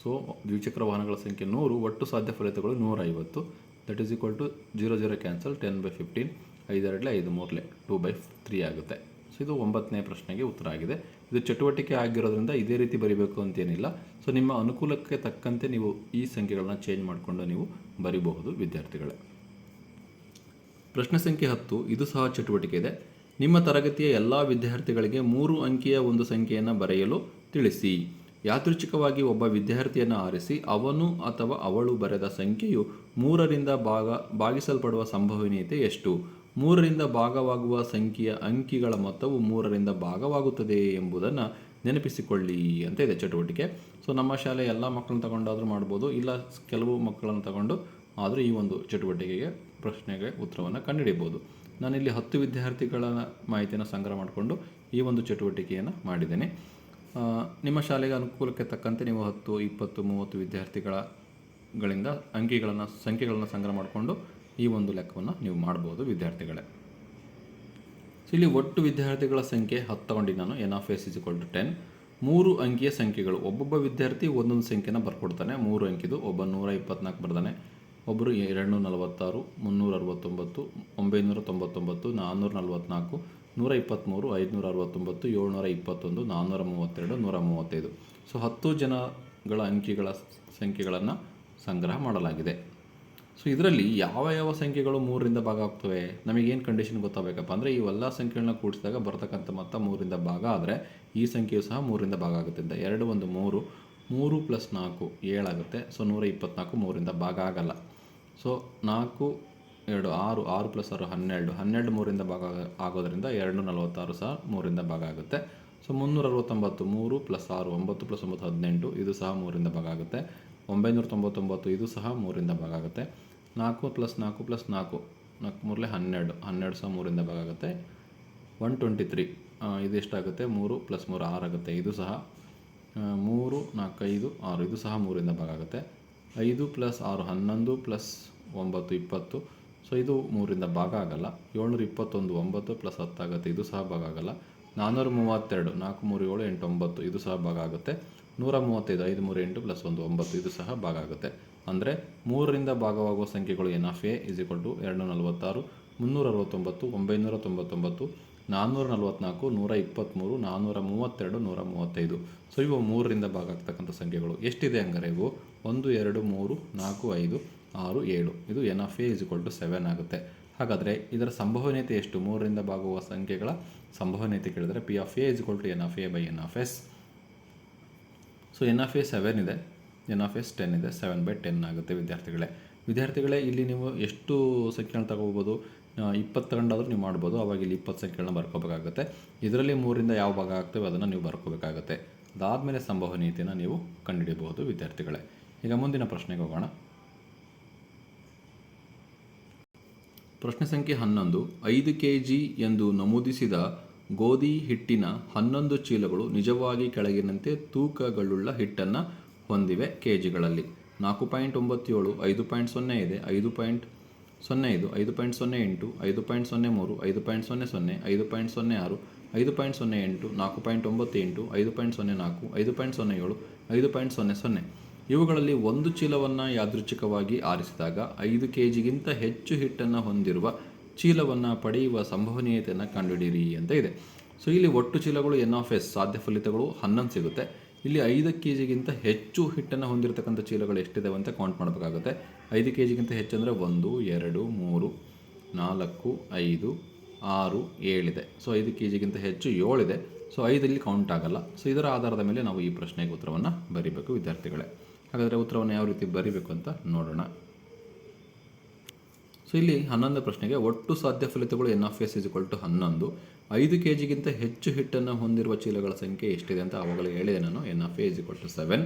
so ದ್ವಿಚಕ್ರ ವಾಹನಗಳ ಸಂಖ್ಯೆ ನೂರು, ಒಟ್ಟು ಸಾಧ್ಯ ಫಲಿತಗಳು ನೂರೈವತ್ತು. That is equal to zero zero cancel ten by fifteen ಐದೆರಡಲೆ ಐದು ಮೂರಲೆ ಟೂ ಬೈ ತ್ರೀ ಆಗುತ್ತೆ. ಸೊ ಇದು ಒಂಬತ್ತನೇ ಪ್ರಶ್ನೆಗೆ ಉತ್ತರ ಆಗಿದೆ. ಇದು ಚಟುವಟಿಕೆ ಆಗಿರೋದ್ರಿಂದ ಇದೇ ರೀತಿ ಬರಿಬೇಕು ಅಂತೇನಿಲ್ಲ. ಸೊ ನಿಮ್ಮ ಅನುಕೂಲಕ್ಕೆ ತಕ್ಕಂತೆ ನೀವು ಈ ಸಂಖ್ಯೆಗಳನ್ನ ಚೇಂಜ್ ಮಾಡಿಕೊಂಡು ನೀವು ಬರಿಬಹುದು, ವಿದ್ಯಾರ್ಥಿಗಳೇ. ಪ್ರಶ್ನೆ ಸಂಖ್ಯೆ ಹತ್ತು, ಇದು ಸಹ ಚಟುವಟಿಕೆ ಇದೆ. ನಿಮ್ಮ ತರಗತಿಯ ಎಲ್ಲ ವಿದ್ಯಾರ್ಥಿಗಳಿಗೆ ಮೂರು ಅಂಕಿಯ ಒಂದು ಸಂಖ್ಯೆಯನ್ನು ಬರೆಯಲು ತಿಳಿಸಿ. ಯಾದೃಚ್ಛಿಕವಾಗಿ ಒಬ್ಬ ವಿದ್ಯಾರ್ಥಿಯನ್ನು ಆರಿಸಿ, ಅವನು ಅಥವಾ ಅವಳು ಬರೆದ ಸಂಖ್ಯೆಯು ಮೂರರಿಂದ ಭಾಗ, ಭಾಗಿಸಲ್ಪಡುವ ಸಂಭವನೀಯತೆ ಎಷ್ಟು? ಮೂರರಿಂದ ಭಾಗವಾಗುವ ಸಂಖ್ಯೆಯ ಅಂಕಿಗಳ ಮೊತ್ತವು ಮೂರರಿಂದ ಭಾಗವಾಗುತ್ತದೆ ಎಂಬುದನ್ನು ನೆನಪಿಸಿಕೊಳ್ಳಿ ಅಂತ ಇದೆ ಚಟುವಟಿಕೆ. ಸೊ ನಮ್ಮ ಶಾಲೆ ಎಲ್ಲ ಮಕ್ಕಳನ್ನ ತಗೊಂಡಾದರೂ ಮಾಡ್ಬೋದು, ಇಲ್ಲ ಕೆಲವು ಮಕ್ಕಳನ್ನು ತಗೊಂಡು ಆದರೂ ಈ ಒಂದು ಚಟುವಟಿಕೆಗೆ ಪ್ರಶ್ನೆಗೆ ಉತ್ತರವನ್ನು ಕಂಡುಹಿಡಿಯಬಹುದು. ನಾನಿಲ್ಲಿ ಹತ್ತು ವಿದ್ಯಾರ್ಥಿಗಳ ಮಾಹಿತಿಯನ್ನು ಸಂಗ್ರಹ ಮಾಡಿಕೊಂಡು ಈ ಒಂದು ಚಟುವಟಿಕೆಯನ್ನು ಮಾಡಿದ್ದೇನೆ. ನಿಮ್ಮ ಶಾಲೆಗೆ ಅನುಕೂಲಕ್ಕೆ ತಕ್ಕಂತೆ ನೀವು ಹತ್ತು, ಇಪ್ಪತ್ತು, ಮೂವತ್ತು ವಿದ್ಯಾರ್ಥಿಗಳ ಗಳಿಂದ ಅಂಕಿಗಳನ್ನು, ಸಂಖ್ಯೆಗಳನ್ನು ಸಂಗ್ರಹ ಮಾಡಿಕೊಂಡು ಈ ಒಂದು ಲೆಕ್ಕವನ್ನು ನೀವು ಮಾಡ್ಬೋದು ವಿದ್ಯಾರ್ಥಿಗಳೇ. ಇಲ್ಲಿ ಒಟ್ಟು ವಿದ್ಯಾರ್ಥಿಗಳ ಸಂಖ್ಯೆ ಹತ್ತು ತಗೊಂಡು ನಾನು N of S is to ten ಮೂರು ಅಂಕಿಯ ಸಂಖ್ಯೆಗಳು, ಒಬ್ಬೊಬ್ಬ ವಿದ್ಯಾರ್ಥಿ ಒಂದೊಂದು ಸಂಖ್ಯೆನ ಬರ್ಕೊಡ್ತಾನೆ, ಮೂರು ಅಂಕಿದು ಒಬ್ಬ ನೂರ ಇಪ್ಪತ್ನಾಲ್ಕು ಬರ್ದಾನೆ. ಒಬ್ಬರು ಎರಡುನೂರ ನಲವತ್ತಾರು ಮುನ್ನೂರ ಅರವತ್ತೊಂಬತ್ತು ಒಂಬೈನೂರ ತೊಂಬತ್ತೊಂಬತ್ತು ನಾನ್ನೂರ ನಲವತ್ತ್ನಾಲ್ಕು ನೂರ ಇಪ್ಪತ್ತ್ಮೂರು ಐದುನೂರ ಅರವತ್ತೊಂಬತ್ತು ಏಳ್ನೂರ ಇಪ್ಪತ್ತೊಂದು ನಾನ್ನೂರ ಮೂವತ್ತೆರಡು ನೂರ ಮೂವತ್ತೈದು ಸೊ, ಹತ್ತು ಜನಗಳ ಅಂಕಿಗಳ ಸಂಖ್ಯೆಗಳನ್ನು ಸಂಗ್ರಹ ಮಾಡಲಾಗಿದೆ. ಸೊ, ಇದರಲ್ಲಿ ಯಾವ ಯಾವ ಸಂಖ್ಯೆಗಳು ಮೂರರಿಂದ ಭಾಗ ಆಗ್ತವೆ? ನಮಗೇನು ಕಂಡೀಷನ್ ಗೊತ್ತಾಗಬೇಕಪ್ಪ? ಅಂದರೆ ಇವೆಲ್ಲ ಸಂಖ್ಯೆಗಳನ್ನ ಕೂಡಿಸಿದಾಗ ಬರ್ತಕ್ಕಂಥ ಮೊತ್ತ ಮೂರಿಂದ ಭಾಗ ಆದರೆ ಈ ಸಂಖ್ಯೆಯು ಸಹ ಮೂರರಿಂದ ಭಾಗ ಆಗುತ್ತೆ. ಅಂತ ಎರಡು ಒಂದು ಮೂರು ಮೂರು ಪ್ಲಸ್ ನಾಲ್ಕು ಏಳಾಗುತ್ತೆ. ಸೊ ನೂರ ಇಪ್ಪತ್ತ್ನಾಲ್ಕು ಮೂರರಿಂದ ಭಾಗ ಆಗಲ್ಲ. ಸೊ ನಾಲ್ಕು, ಎರಡು, ಆರು ಆರು ಪ್ಲಸ್ ಆರು, ಹನ್ನೆರಡು. ಹನ್ನೆರಡು ಮೂರಿಂದ ಭಾಗ ಆಗೋದರಿಂದ ಎರಡು ನಲವತ್ತಾರು ಸಹ ಮೂರಿಂದ ಭಾಗ ಆಗುತ್ತೆ. ಸೊ ಮುನ್ನೂರ ಅರವತ್ತೊಂಬತ್ತು ಮೂರು ಪ್ಲಸ್ ಆರು, ಒಂಬತ್ತು ಪ್ಲಸ್ ಒಂಬತ್ತು, ಹದಿನೆಂಟು, ಇದು ಸಹ ಮೂರಿಂದ ಭಾಗ ಆಗುತ್ತೆ. ಒಂಬೈನೂರ ತೊಂಬತ್ತೊಂಬತ್ತು ಇದು ಸಹ ಮೂರಿಂದ ಭಾಗ ಆಗುತ್ತೆ. ನಾಲ್ಕು ಪ್ಲಸ್ ನಾಲ್ಕು ಪ್ಲಸ್ ನಾಲ್ಕು ನಾಲ್ಕು ಮೂರಲೆ ಹನ್ನೆರಡು. ಹನ್ನೆರಡು ಸಹ ಮೂರಿಂದ ಭಾಗ ಆಗುತ್ತೆ. ಒನ್ ಟ್ವೆಂಟಿ ತ್ರೀ ಇದು ಎಷ್ಟಾಗುತ್ತೆ? ಮೂರು ಪ್ಲಸ್ ಮೂರು, ಆರು ಆಗುತ್ತೆ. ಇದು ಸಹ ಮೂರು, ನಾಲ್ಕು, ಐದು, ಆರು. ಇದು ಸಹ ಮೂರಿಂದ ಭಾಗ ಆಗುತ್ತೆ. ಐದು ಪ್ಲಸ್ ಆರು ಹನ್ನೊಂದು ಪ್ಲಸ್ ಒಂಬತ್ತು ಇಪ್ಪತ್ತು. ಸೊ ಇದು ಮೂರಿಂದ ಭಾಗ ಆಗಲ್ಲ. ಏಳ್ನೂರ ಇಪ್ಪತ್ತೊಂದು, ಒಂಬತ್ತು ಪ್ಲಸ್ ಹತ್ತಾಗುತ್ತೆ ಇದು ಸಹ ಭಾಗ ಆಗಲ್ಲ. ನಾನ್ನೂರ ಮೂವತ್ತೆರಡು, ನಾಲ್ಕು, ಮೂರು, ಏಳು, ಎಂಟು, ಒಂಬತ್ತು, ಇದು ಸಹ ಭಾಗ ಆಗುತ್ತೆ. ನೂರ ಮೂವತ್ತೈದು, ಐದು, ಮೂರು, ಎಂಟು ಪ್ಲಸ್ ಒಂದು, ಒಂಬತ್ತು, ಇದು ಸಹ ಭಾಗ ಆಗುತ್ತೆ. ಅಂದರೆ ಮೂರರಿಂದ ಭಾಗವಾಗುವ ಸಂಖ್ಯೆಗಳು N of A is equal to ಎರಡು ನಲವತ್ತಾರು, ಮುನ್ನೂರ ಅರವತ್ತೊಂಬತ್ತು, ಒಂಬೈನೂರ ತೊಂಬತ್ತೊಂಬತ್ತು, ನಾನ್ನೂರ ನಲವತ್ತ್ನಾಲ್ಕು ನೂರ ಇಪ್ಪತ್ತ್ಮೂರು ನಾನ್ನೂರ ಮೂವತ್ತೆರಡು, ನೂರ ಮೂವತ್ತೈದು. ಸೊ ಇವು ಮೂರರಿಂದ ಭಾಗ ಆಗ್ತಕ್ಕಂಥ ಸಂಖ್ಯೆಗಳು. ಎಷ್ಟಿದೆ ಹಂಗಾರೆ ಇವು? ಒಂದು, ಎರಡು, ಮೂರು, ನಾಲ್ಕು, ಐದು, ಆರು, ಏಳು. ಇದು N of A is equal to seven ಆಗುತ್ತೆ. ಹಾಗಾದರೆ ಇದರ ಸಂಭವನೀಯತೆ ಎಷ್ಟು? ಮೂರರಿಂದ ಭಾಗುವ ಸಂಖ್ಯೆಗಳ ಸಂಭವನೀಯತೆ ಕೇಳಿದರೆ P of A is equal to N of A by N of S so N of A seven ಇದೆ. ಎನ್ ಆಫ್ ಎಸ್ ಟೆನ್ ಇದೆ. ಸೆವೆನ್ ಬೈ ಟೆನ್ ಆಗುತ್ತೆ ವಿದ್ಯಾರ್ಥಿಗಳೇ. ವಿದ್ಯಾರ್ಥಿಗಳೇ, ಇಲ್ಲಿ ನೀವು ಎಷ್ಟು ಸಂಖ್ಯೆಗಳನ್ನ ತಗೋಬೋದು ಇಪ್ಪತ್ತು ತಗೊಂಡಾದರೂ ನೀವು ಮಾಡ್ಬೋದು. ಅವಾಗ ಇಲ್ಲಿ ಇಪ್ಪತ್ತು ಸಂಖ್ಯೆಗಳನ್ನ ಬರ್ಕೋಬೇಕಾಗುತ್ತೆ. ಇದರಲ್ಲಿ ಮೂರಿಂದ ಯಾವ ಭಾಗ ಆಗ್ತವೆ? ಅದನ್ನು ನೀವು ಬರ್ಕೋಬೇಕಾಗುತ್ತೆ. ಅದಾದಮೇಲೆ ಸಂಭವನೀಯತೆಯನ್ನು ನೀವು ಕಂಡುಹಿಡಿಯಬಹುದು ವಿದ್ಯಾರ್ಥಿಗಳೇ. ಈಗ ಮುಂದಿನ ಪ್ರಶ್ನೆಗೆ ಹೋಗೋಣ ಪ್ರಶ್ನೆ ಸಂಖ್ಯೆ ಹನ್ನೊಂದು ಐದು ಕೆ ಜಿ ಎಂದು ನಮೂದಿಸಿದ ಗೋಧಿ ಹಿಟ್ಟಿನ ಹನ್ನೊಂದು ಚೀಲಗಳು ನಿಜವಾಗಿ ಕೆಳಗಿನಂತೆ ತೂಕಗಳುಳ್ಳ ಹಿಟ್ಟನ್ನು ಹೊಂದಿವೆ ಕೆ ಜಿಗಳಲ್ಲಿ ನಾಲ್ಕು ಪಾಯಿಂಟ್ ಒಂಬತ್ತೇಳು ಐದು ಪಾಯಿಂಟ್ ಸೊನ್ನೆ ಇದೆ ಐದು ಪಾಯಿಂಟ್ ಸೊನ್ನೆ ಐದು ಐದು ಪಾಯಿಂಟ್ ಸೊನ್ನೆ ಎಂಟು ಐದು ಪಾಯಿಂಟ್ ಸೊನ್ನೆ ಮೂರು ಐದು ಪಾಯಿಂಟ್ ಸೊನ್ನೆ ಸೊನ್ನೆ ಐದು ಪಾಯಿಂಟ್ ಸೊನ್ನೆ ಆರು ಐದು ಪಾಯಿಂಟ್ ಸೊನ್ನೆ ಎಂಟು ನಾಲ್ಕು ಪಾಯಿಂಟ್ ಒಂಬತ್ತು ಎಂಟು ಐದು ಪಾಯಿಂಟ್ ಸೊನ್ನೆ ನಾಲ್ಕು ಐದು ಪಾಯಿಂಟ್ ಸೊನ್ನೆ ಏಳು ಐದು ಪಾಯಿಂಟ್ ಸೊನ್ನೆ ಸೊನ್ನೆ ಇವುಗಳಲ್ಲಿ ಒಂದು ಚೀಲವನ್ನು ಯಾದೃಚ್ಛಿಕವಾಗಿ ಆರಿಸಿದಾಗ ಐದು ಕೆ ಜಿಗಿಂತ ಹೆಚ್ಚು ಹಿಟ್ಟನ್ನು ಹೊಂದಿರುವ ಚೀಲವನ್ನು ಪಡೆಯುವ ಸಂಭವನೀಯತೆಯನ್ನು ಕಂಡುಹಿಡಿಯಿರಿ ಅಂತ ಇದೆ. ಸೊ ಇಲ್ಲಿ ಒಟ್ಟು ಚೀಲಗಳು ಎನ್ ಆಫ್ ಎಸ್ ಸಾಧ್ಯ ಫಲಿತಗಳು ಹನ್ನೊಂದು ಸಿಗುತ್ತೆ. ಇಲ್ಲಿ ಐದು ಕೆ ಜಿಗಿಂತ ಹೆಚ್ಚು ಹಿಟ್ಟನ್ನು ಹೊಂದಿರತಕ್ಕಂಥ ಚೀಲಗಳು ಎಷ್ಟಿದ್ದಾವೆ ಅಂತ ಕೌಂಟ್ ಮಾಡಬೇಕಾಗುತ್ತೆ. ಐದು ಕೆ ಜಿಗಿಂತ ಹೆಚ್ಚು ಅಂದರೆ ಒಂದು, ಎರಡು, ಮೂರು, ನಾಲ್ಕು, ಐದು, ಆರು, ಏಳಿದೆ. ಸೊ ಐದು ಕೆ ಜಿಗಿಂತ ಹೆಚ್ಚು ಏಳಿದೆ. ಸೊ ಐದಲ್ಲಿ ಕೌಂಟ್ ಆಗಲ್ಲ. ಸೊ ಇದರ ಆಧಾರದ ಮೇಲೆ ನಾವು ಈ ಪ್ರಶ್ನೆಗೆ ಉತ್ತರವನ್ನು ಬರೀಬೇಕು, ವಿದ್ಯಾರ್ಥಿಗಳೇ. ಹಾಗಾದರೆ ಉತ್ತರವನ್ನು ಯಾವ ರೀತಿ ಬರೀಬೇಕು ಅಂತ ನೋಡೋಣ. ಸೊ ಇಲ್ಲಿ ಹನ್ನೊಂದು ಪ್ರಶ್ನೆಗೆ ಒಟ್ಟು ಸಾಧ್ಯ ಫಲಿತಗಳು N of S equal to ಹನ್ನೊಂದು. ಐದು ಕೆ ಜಿಗಿಂತ ಹೆಚ್ಚು ಹಿಟ್ಟನ್ನು ಹೊಂದಿರುವ ಚೀಲಗಳ ಸಂಖ್ಯೆ ಎಷ್ಟಿದೆ ಅಂತ ಅವಾಗಲೇ ಹೇಳಿದೆ ನಾನು. N of A is equal to seven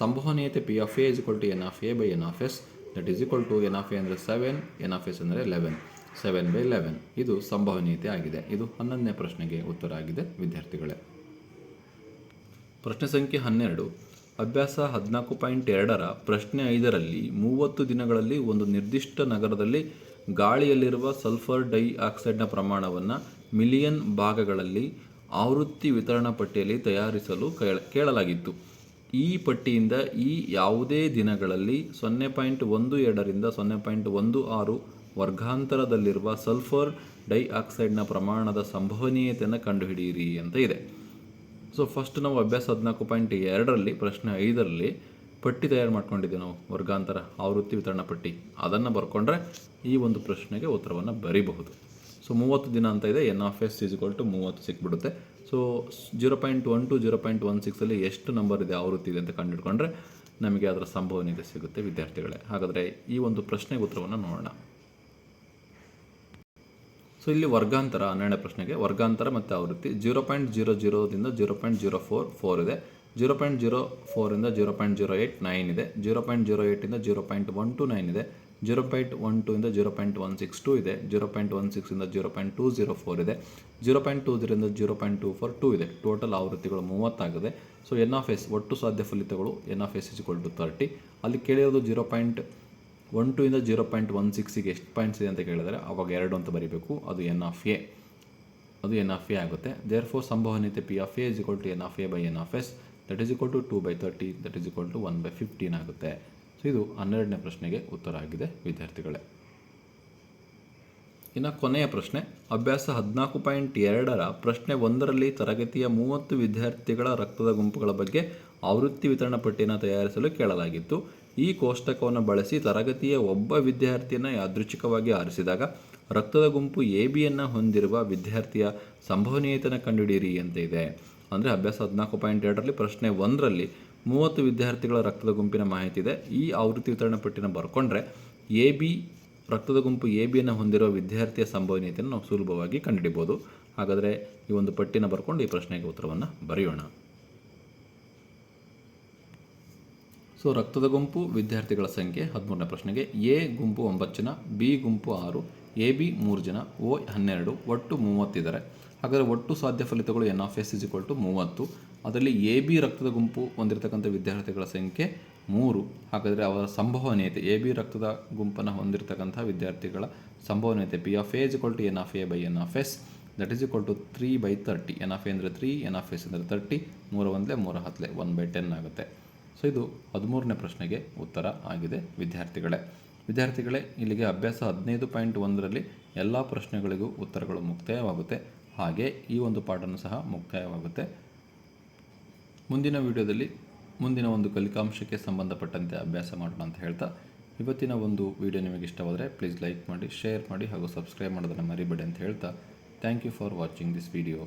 ಸಂಭವನೀಯತೆ P of A is equal to N of A by N of S that is equal to N of A ಅಂದರೆ ಸೆವೆನ್ ಎನ್ ಆಫ್ ಎಸ್ ಅಂದರೆ ಲೆವೆನ್ ಸೆವೆನ್ ಬೈ ಲೆವೆನ್ ಇದು ಸಂಭವನೀಯತೆ ಆಗಿದೆ. ಇದು ಹನ್ನೊಂದನೇ ಪ್ರಶ್ನೆಗೆ ಉತ್ತರ ಆಗಿದೆ, ವಿದ್ಯಾರ್ಥಿಗಳೇ. ಪ್ರಶ್ನೆ ಸಂಖ್ಯೆ ಹನ್ನೆರಡು. ಅಭ್ಯಾಸ ಹದಿನಾಲ್ಕು ಪಾಯಿಂಟ್ ಎರಡರ ಪ್ರಶ್ನೆ ಐದರಲ್ಲಿ ಮೂವತ್ತು ದಿನಗಳಲ್ಲಿ ಒಂದು ನಿರ್ದಿಷ್ಟ ನಗರದಲ್ಲಿ ಗಾಳಿಯಲ್ಲಿರುವ ಸಲ್ಫರ್ ಡೈಆಕ್ಸೈಡ್ನ ಪ್ರಮಾಣವನ್ನು ಮಿಲಿಯನ್ ಭಾಗಗಳಲ್ಲಿ ಆವೃತ್ತಿ ವಿತರಣಾ ಪಟ್ಟಿಯಲ್ಲಿ ತಯಾರಿಸಲು ಕೇಳ- ಕೇಳಲಾಗಿತ್ತು. ಈ ಪಟ್ಟಿಯಿಂದ ಈ ಯಾವುದೇ ದಿನಗಳಲ್ಲಿ ಸೊನ್ನೆ ಪಾಯಿಂಟ್ ಒಂದು ಎರಡರಿಂದ ಸೊನ್ನೆ ಪಾಯಿಂಟ್ ಒಂದು ಆರು ವರ್ಗಾಂತರದಲ್ಲಿರುವ ಸಲ್ಫರ್ ಡೈಆಕ್ಸೈಡ್ನ ಪ್ರಮಾಣದ ಸಂಭವನೀಯತೆಯನ್ನು ಕಂಡುಹಿಡಿಯಿರಿ ಅಂತ ಇದೆ. ಸೊ ಫಸ್ಟ್ ನಾವು ಅಭ್ಯಾಸ ಹದಿನಾಲ್ಕು ಪಾಯಿಂಟ್ ಎರಡರಲ್ಲಿ, ಪ್ರಶ್ನೆ ಐದರಲ್ಲಿ ಪಟ್ಟಿ ತಯಾರು ಮಾಡ್ಕೊಂಡಿದ್ದೀವಿ ನಾವು, ವರ್ಗಾಂತರ ಆವೃತ್ತಿ ವಿತರಣಾ ಪಟ್ಟಿ. ಅದನ್ನು ಬರ್ಕೊಂಡ್ರೆ ಈ ಒಂದು ಪ್ರಶ್ನೆಗೆ ಉತ್ತರವನ್ನು ಬರೀಬಹುದು. ಸೊ ಮೂವತ್ತು ದಿನ ಅಂತ ಇದೆ N of S is to ಮೂವತ್ತು ಸಿಕ್ಬಿಡುತ್ತೆ. So zero point one two zero point one ಸಿಕ್ಸಲ್ಲಿ ಎಷ್ಟು ನಂಬರ್ ಇದೆ, ಆವೃತ್ತಿ ಇದೆ ಅಂತ ಕಂಡುಹಿಡ್ಕೊಂಡ್ರೆ ನಮಗೆ ಅದರ ಸಂಭವನೀಯತೆ ಸಿಗುತ್ತೆ, ವಿದ್ಯಾರ್ಥಿಗಳೇ. ಹಾಗಾದರೆ ಈ ಒಂದು ಪ್ರಶ್ನೆಗೆ ಉತ್ತರವನ್ನು ನೋಡೋಣ. ಸೊ ಇಲ್ಲಿ ವರ್ಗಾಂತರ ಹನ್ನೆರಡನೇ ಪ್ರಶ್ನೆಗೆ ವರ್ಗಾಂತರ ಮತ್ತು ಆವೃತ್ತಿ zero point zero ಜೀರೋದಿಂದ zero point zero four four ಇದೆ zero point zero ಫೋರಿಂದ zero point zero eight nine ಇದೆ zero point zero ಏಯ್ಟಿಂದ zero point one two nine ಇದೆ ಜೀರೋ ಪಾಯಿಂಟ್ ಒನ್ ಟೂ ಇಂದ zero point one six two ಇದೆ zero point one ಸಿಕ್ಸಿಂದ zero point two zero four ಇದೆ zero point two ಜೀರಿಂದ zero point two four two ಇದೆ ಟೋಟಲ್ ಆವೃತ್ತಿಗಳು ಮೂವತ್ತಾಗಿದೆ ಸೊ ಎನ್ ಆಫ್ ಎಸ್ ಒಟ್ಟು ಸಾಧ್ಯ ಫಲಿತಗಳು N of S is to thirty ಅಲ್ಲಿ ಕೇಳಿರೋದು ಜೀರೋ ಪಾಯಿಂಟ್ ಒನ್ ಟೂ ಇಂದ ಜೀರೋ ಪಾಯಿಂಟ್ ಒನ್ ಸಿಕ್ಸಿಗೆ ಎಷ್ಟು ಪಾಯಿಂಟ್ಸ್ ಇದೆ ಅಂತ ಕೇಳಿದರೆ ಅವಾಗ ಎರಡು ಅಂತ ಬರೀಬೇಕು. ಅದು ಎನ್ ಆಫ್ ಎ ಅದು ಎನ್ ಆಫ್ ಎ ಆಗುತ್ತೆ. ದೇರ್ ಫೋರ್ ಸಂಭವನೀಯತೆ P of A is equal to N of A by N of S that is equal to two by thirty that is equal to one by fifteen ಆಗುತ್ತೆ. ಸೊ ಇದು ಹನ್ನೆರಡನೇ ಪ್ರಶ್ನೆಗೆ ಉತ್ತರ ಆಗಿದೆ, ವಿದ್ಯಾರ್ಥಿಗಳೇ. ಇನ್ನು ಕೊನೆಯ ಪ್ರಶ್ನೆ. ಅಭ್ಯಾಸ ಹದಿನಾಲ್ಕು ಪಾಯಿಂಟ್ ಎರಡರ ಪ್ರಶ್ನೆ ಒಂದರಲ್ಲಿ ತರಗತಿಯ ಮೂವತ್ತು ವಿದ್ಯಾರ್ಥಿಗಳ ರಕ್ತದ ಗುಂಪುಗಳ ಬಗ್ಗೆ ಆವೃತ್ತಿ ವಿತರಣಾ ಪಟ್ಟಿಯನ್ನು ತಯಾರಿಸಲು ಕೇಳಲಾಗಿತ್ತು. ಈ ಕೋಷ್ಟಕವನ್ನು ಬಳಸಿ ತರಗತಿಯ ಒಬ್ಬ ವಿದ್ಯಾರ್ಥಿಯನ್ನು ಯಾದೃಚ್ಛಿಕವಾಗಿ ಆರಿಸಿದಾಗ ರಕ್ತದ ಗುಂಪು ಎ ಬಿಯನ್ನು ಹೊಂದಿರುವ ವಿದ್ಯಾರ್ಥಿಯ ಸಂಭವನೀಯತೆಯನ್ನು ಕಂಡುಹಿಡಿಯಿರಿ ಅಂತ ಇದೆ. ಅಂದರೆ ಅಭ್ಯಾಸ ಹದಿನಾಲ್ಕು ಪಾಯಿಂಟ್ ಎರಡರಲ್ಲಿ ಪ್ರಶ್ನೆ ಒಂದರಲ್ಲಿ ಮೂವತ್ತು ವಿದ್ಯಾರ್ಥಿಗಳ ರಕ್ತದ ಗುಂಪಿನ ಮಾಹಿತಿ ಇದೆ. ಈ ಆವೃತ್ತಿ ವಿತರಣಾ ಪಟ್ಟಿನ ಬರ್ಕೊಂಡ್ರೆ ಎ ಬಿ ರಕ್ತದ ಗುಂಪು ಎ ಬಿಯನ್ನು ಹೊಂದಿರುವ ವಿದ್ಯಾರ್ಥಿಯ ಸಂಭವನೀಯತೆಯನ್ನು ನಾವು ಸುಲಭವಾಗಿ ಕಂಡುಹಿಡಿಬೋದು. ಹಾಗಾದರೆ ಈ ಒಂದು ಪಟ್ಟಿನ ಬರ್ಕೊಂಡು ಈ ಪ್ರಶ್ನೆಗೆ ಉತ್ತರವನ್ನು ಬರೆಯೋಣ. ಸೊ ರಕ್ತದ ಗುಂಪು, ವಿದ್ಯಾರ್ಥಿಗಳ ಸಂಖ್ಯೆ ಹದಿಮೂರನೇ ಪ್ರಶ್ನೆಗೆ ಎ ಗುಂಪು ಒಂಬತ್ತು ಜನ, ಬಿ ಗುಂಪು ಆರು, ಎ ಬಿ ಮೂರು ಜನ ಓ ಹನ್ನೆರಡು, ಒಟ್ಟು ಮೂವತ್ತಿದ್ದಾರೆ ಹಾಗಾದರೆ ಒಟ್ಟು ಸಾಧ್ಯ ಫಲಿತಗಳು N of S is to ಮೂವತ್ತು. ಅದರಲ್ಲಿ ಎ ಬಿ ರಕ್ತದ ಗುಂಪು ಹೊಂದಿರತಕ್ಕಂಥ ವಿದ್ಯಾರ್ಥಿಗಳ ಸಂಖ್ಯೆ ಮೂರು. ಹಾಗಾದರೆ ಅವರ ಸಂಭವನೀಯತೆ, ಎ ಬಿ ರಕ್ತದ ಗುಂಪನ್ನು ಹೊಂದಿರತಕ್ಕಂಥ ವಿದ್ಯಾರ್ಥಿಗಳ ಸಂಭವನೀಯತೆ, P of A equal to N of A by N of S, that is equal to three by thirty. N of A ಅಂದರೆ ತ್ರೀ, ಎನ್ ಆಫ್ ಎಸ್ ಅಂದರೆ ತರ್ಟಿ, ಮೂರು ಒಂದಲೇ ಮೂರು ಹತ್ತಲೆ ಒನ್ ಬೈ ಟೆನ್ ಆಗುತ್ತೆ. ಸೊ ಇದು ಹದಿಮೂರನೇ ಪ್ರಶ್ನೆಗೆ ಉತ್ತರ ಆಗಿದೆ, ವಿದ್ಯಾರ್ಥಿಗಳೇ. ವಿದ್ಯಾರ್ಥಿಗಳೇ, ಇಲ್ಲಿಗೆ ಅಭ್ಯಾಸ ಹದಿನೈದು ಪಾಯಿಂಟ್ ಒಂದರಲ್ಲಿ ಎಲ್ಲ ಪ್ರಶ್ನೆಗಳಿಗೂ ಉತ್ತರಗಳು ಮುಕ್ತಾಯವಾಗುತ್ತೆ. ಹಾಗೆ ಈ ಒಂದು ಪಾಠನೂ ಸಹ ಮುಕ್ತಾಯವಾಗುತ್ತೆ. ಮುಂದಿನ ವಿಡಿಯೋದಲ್ಲಿ ಮುಂದಿನ ಒಂದು ಕಲಿಕಾಂಶಕ್ಕೆ ಸಂಬಂಧಪಟ್ಟಂತೆ ಅಭ್ಯಾಸ ಮಾಡೋಣ ಅಂತ ಹೇಳ್ತಾ, ಇವತ್ತಿನ ಒಂದು ವಿಡಿಯೋ ನಿಮಗೆ ಇಷ್ಟವಾದರೆ ಪ್ಲೀಸ್ ಲೈಕ್ ಮಾಡಿ, ಶೇರ್ ಮಾಡಿ ಹಾಗೂ ಸಬ್ಸ್ಕ್ರೈಬ್ ಮಾಡೋದನ್ನು ಮರಿಬೇಡಿ ಅಂತ ಹೇಳ್ತಾ, thank you for watching this video.